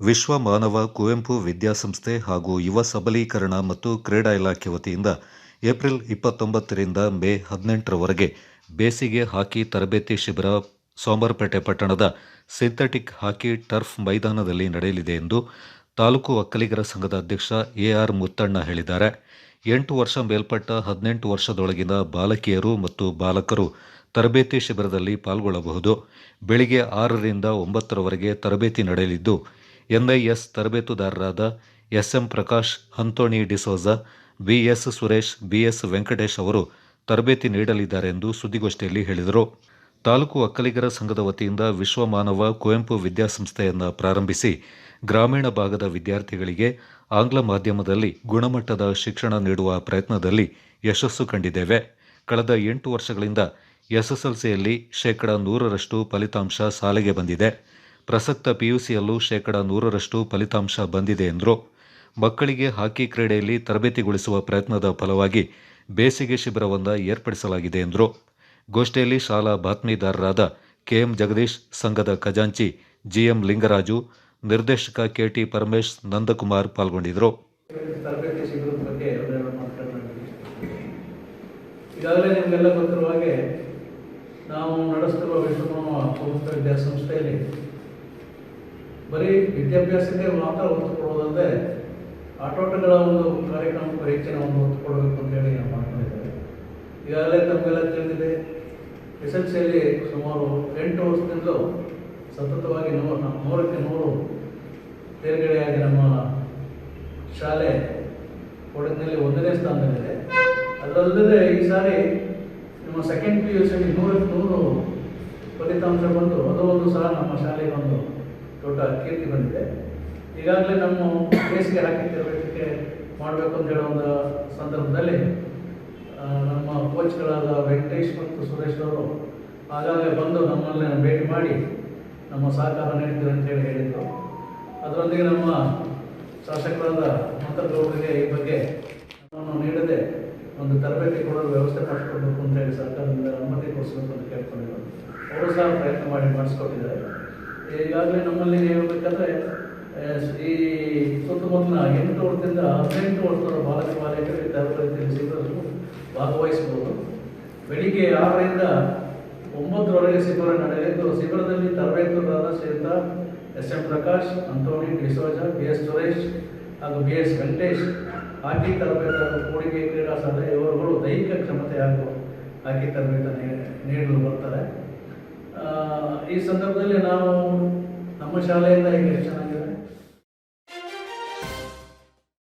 ವಿಶ್ವ ಮಾನವ ಕುವೆಂಪು ವಿದ್ಯಾಸಂಸ್ಥೆ ಹಾಗೂ ಯುವ ಸಬಲೀಕರಣ ಮತ್ತು ಕ್ರೀಡಾ ಇಲಾಖೆ ವತಿಯಿಂದ ಏಪ್ರಿಲ್ ಇಪ್ಪತ್ತೊಂಬತ್ತರಿಂದ ಮೇ ಹದಿನೆಂಟರವರೆಗೆ ಬೇಸಿಗೆ ಹಾಕಿ ತರಬೇತಿ ಶಿಬಿರ ಸೋಮರ್ಪೇಟೆ ಪಟ್ಟಣದ ಸಿಂಥೆಟಿಕ್ ಹಾಕಿ ಟರ್ಫ್ ಮೈದಾನದಲ್ಲಿ ನಡೆಯಲಿದೆ ಎಂದು ತಾಲೂಕು ಒಕ್ಕಲಿಗರ ಸಂಘದ ಅಧ್ಯಕ್ಷ ಎಆರ್ ಮುತ್ತಣ್ಣ ಹೇಳಿದ್ದಾರೆ. ಎಂಟು ವರ್ಷ ಮೇಲ್ಪಟ್ಟ ಹದಿನೆಂಟು ವರ್ಷದೊಳಗಿನ ಬಾಲಕಿಯರು ಮತ್ತು ಬಾಲಕರು ತರಬೇತಿ ಶಿಬಿರದಲ್ಲಿ ಪಾಲ್ಗೊಳ್ಳಬಹುದು. ಬೆಳಿಗ್ಗೆ ಆರರಿಂದ ಒಂಬತ್ತರವರೆಗೆ ತರಬೇತಿ ನಡೆಯಲಿದ್ದು NIS ತರಬೇತುದಾರರಾದ S M Prakash Antony D'Souza B S Suresh, B S Venkatesh ಅವರು ತರಬೇತಿ ನೀಡಲಿದ್ದಾರೆ ಎಂದು ಸುದ್ದಿಗೋಷ್ಠಿಯಲ್ಲಿ ಹೇಳಿದರು. ತಾಲೂಕು ಒಕ್ಕಲಿಗರ ಸಂಘದ ವತಿಯಿಂದ ವಿಶ್ವ ಮಾನವ ಕುವೆಂಪು ವಿದ್ಯಾಸಂಸ್ಥೆಯನ್ನು ಪ್ರಾರಂಭಿಸಿ ಗ್ರಾಮೀಣ ಭಾಗದ ವಿದ್ಯಾರ್ಥಿಗಳಿಗೆ ಆಂಗ್ಲ ಮಾಧ್ಯಮದಲ್ಲಿ ಗುಣಮಟ್ಟದ ಶಿಕ್ಷಣ ನೀಡುವ ಪ್ರಯತ್ನದಲ್ಲಿ ಯಶಸ್ಸು ಕಂಡಿದ್ದೇವೆ. ಕಳೆದ ಎಂಟು ವರ್ಷಗಳಿಂದ ಎಸ್ಎಸ್ಎಲ್ಸಿಯಲ್ಲಿ ಶೇಕಡ ನೂರರಷ್ಟು ಫಲಿತಾಂಶ ಸಾಲಿಗೆ ಬಂದಿದೆ. ಪ್ರಸಕ್ತ ಪಿಯುಸಿಯಲ್ಲೂ ಶೇಕಡ ನೂರರಷ್ಟು ಫಲಿತಾಂಶ ಬಂದಿದೆ ಎಂದರು, ಮಕ್ಕಳಿಗೆ ಹಾಕಿ ಕ್ರೀಡೆಯಲ್ಲಿ ತರಬೇತಿಗೊಳಿಸುವ ಪ್ರಯತ್ನದ ಫಲವಾಗಿ ಬೇಸಿಗೆ ಶಿಬಿರವನ್ನು ಏರ್ಪಡಿಸಲಾಗಿದೆ ಎಂದರು. ಗೋಷ್ಠಿಯಲ್ಲಿ ಶಾಲಾ ಬಾತ್ಮೀದಾರರಾದ ಕೆಎಂ ಜಗದೀಶ್, ಸಂಘದ ಖಜಾಂಚಿ ಜಿಎಂ ಲಿಂಗರಾಜು, ನಿರ್ದೇಶಕ ಕೆಟಿ ಪರಮೇಶ್, ನಂದಕುಮಾರ್ ಪಾಲ್ಗೊಂಡಿದ್ದರು ಈಗಾಗಲೇ ನಿಮಗೆಲ್ಲ ಗೊತ್ತಿರುವ ಹಾಗೆ ನಾವು ನಡೆಸ್ತಿರುವ ವಿಶ್ವಕರ್ಮ ಕುವೆಂಪು ವಿದ್ಯಾಸಂಸ್ಥೆಯಲ್ಲಿ ಬರೀ ವಿದ್ಯಾಭ್ಯಾಸಕ್ಕೆ ಮಾತ್ರ ಒತ್ತು ಕೊಡೋದಲ್ಲದೆ ಆಟೋಟಗಳ ಒಂದು ಕಾರ್ಯಕ್ರಮಕ್ಕೂ ಹೆಚ್ಚಿನ ಒಂದು ಒತ್ತು ಕೊಡಬೇಕು ಅಂತ ಹೇಳಿ ನಾವು ಮಾಡ್ಕೊಂಡಿದ್ದೇವೆ. ಈಗಾಗಲೇ ತಮಗೆಲ್ಲ ತಿಳಿದಿದೆ ಎಸ್ ಎಲ್ ಸಿಯಲ್ಲಿ ಸುಮಾರು ಎಂಟು ವರ್ಷದಿಂದಲೂ ಸತತವಾಗಿ ನೂರು ನೂರಕ್ಕೆ ನೂರು ತೇರ್ಗಡೆಯಾಗಿ ನಮ್ಮ ಶಾಲೆ ಕೊಡಗಿನಲ್ಲಿ ಒಂದನೇ ಸ್ಥಾನದಲ್ಲಿದೆ. ಅದಲ್ಲದೆ ಈ ಸಾರಿ ನಮ್ಮ ಸೆಕೆಂಡ್ ಪಿ ಯು ಸಿಯಲ್ಲಿ ನೂರಕ್ಕೆ ನೂರು ಫಲಿತಾಂಶ ಬಂದು ಅದು ಒಂದು ಸಹ ನಮ್ಮ ಶಾಲೆಗೆ ಒಂದು ದೊಡ್ಡ ಕೀರ್ತಿ ಬಂದಿದೆ. ಈಗಾಗಲೇ ನಮ್ಮ ಬೇಸಿಗೆ ಹಾಕಿ ತರಬೇತಿಗೆ ಮಾಡಬೇಕು ಅಂತ ಹೇಳೋ ಒಂದು ಸಂದರ್ಭದಲ್ಲಿ ನಮ್ಮ ಕೋಚ್ಗಳಾದ ವೆಂಕಟೇಶ್ ಮತ್ತು ಸುರೇಶ್ ಅವರು ಆಗಾಗಲೇ ಬಂದು ನಮ್ಮಲ್ಲಿ ಭೇಟಿ ಮಾಡಿ ನಮ್ಮ ಸಹಕಾರ ನೀಡ್ತೀವಿ ಅಂತ ಹೇಳಿ ಹೇಳಿದರು. ಅದರೊಂದಿಗೆ ನಮ್ಮ ಶಾಸಕರಾದ ಮಂತ್ರಗೌಡರಿಗೆ ಈ ಬಗ್ಗೆ ನೀಡದೆ ಒಂದು ತರಬೇತಿ ಕೊಡಲು ವ್ಯವಸ್ಥೆ ಮಾಡಿಕೊಡ್ಬೇಕು ಅಂತ ಹೇಳಿ ಸರ್ಕಾರದಿಂದ ಅನುಮತಿ ಕೊಡಿಸ್ಬೇಕು ಅಂತ ಕೇಳ್ಕೊಂಡಿದ್ದರು ಅವರು ಸಹ ಪ್ರಯತ್ನ ಮಾಡಿ ಮಾಡಿಸ್ಕೊಟ್ಟಿದ್ದಾರೆ. ಈಗಾಗಲೇ ನಮ್ಮಲ್ಲಿ ಹೇಳ್ಬೇಕಂದ್ರೆ ಈ ಸುತ್ತಮುತ್ತಲಿನ ಎಂಟು ವರ್ಷದಿಂದ ಹದಿನೆಂಟು ವರ್ಷದ ಬಾಲಕ ಬಾಲಕರಿಗೆ ತರಬೇತಿಯಲ್ಲಿ ಶಿಬಿರದಲ್ಲಿ ಭಾಗವಹಿಸಬಹುದು. ಬೆಳಿಗ್ಗೆ ಆರರಿಂದ ಒಂಬತ್ತರವರೆಗೆ ಶಿಬಿರ ನಡೆಯಲಿದ್ದು, ಶಿಬಿರದಲ್ಲಿ ತರಬೇತುದಾರ Shriyut S M Prakash Antony D'Souza, B S Suresh ಹಾಗೂ ಬಿ ಎಸ್ ವೆಂಕಟೇಶ್, ಹಾಕಿ ತರಬೇತಾದ ಕೂಡಿಗೆ ಕ್ರೀಡಾ ಸಾಧನೆ ಇವರುಗಳು ದೈಹಿಕ ಕ್ಷಮತೆ ಹಾಗೂ ಹಾಕಿ ತರಬೇತಿ ನೀಡಲು ಬರ್ತಾರೆ. ಈ ಸಂದರ್ಭದಲ್ಲಿ ನಾವು ನಮ್ಮ ಶಾಲೆಯಿಂದ ಈಗ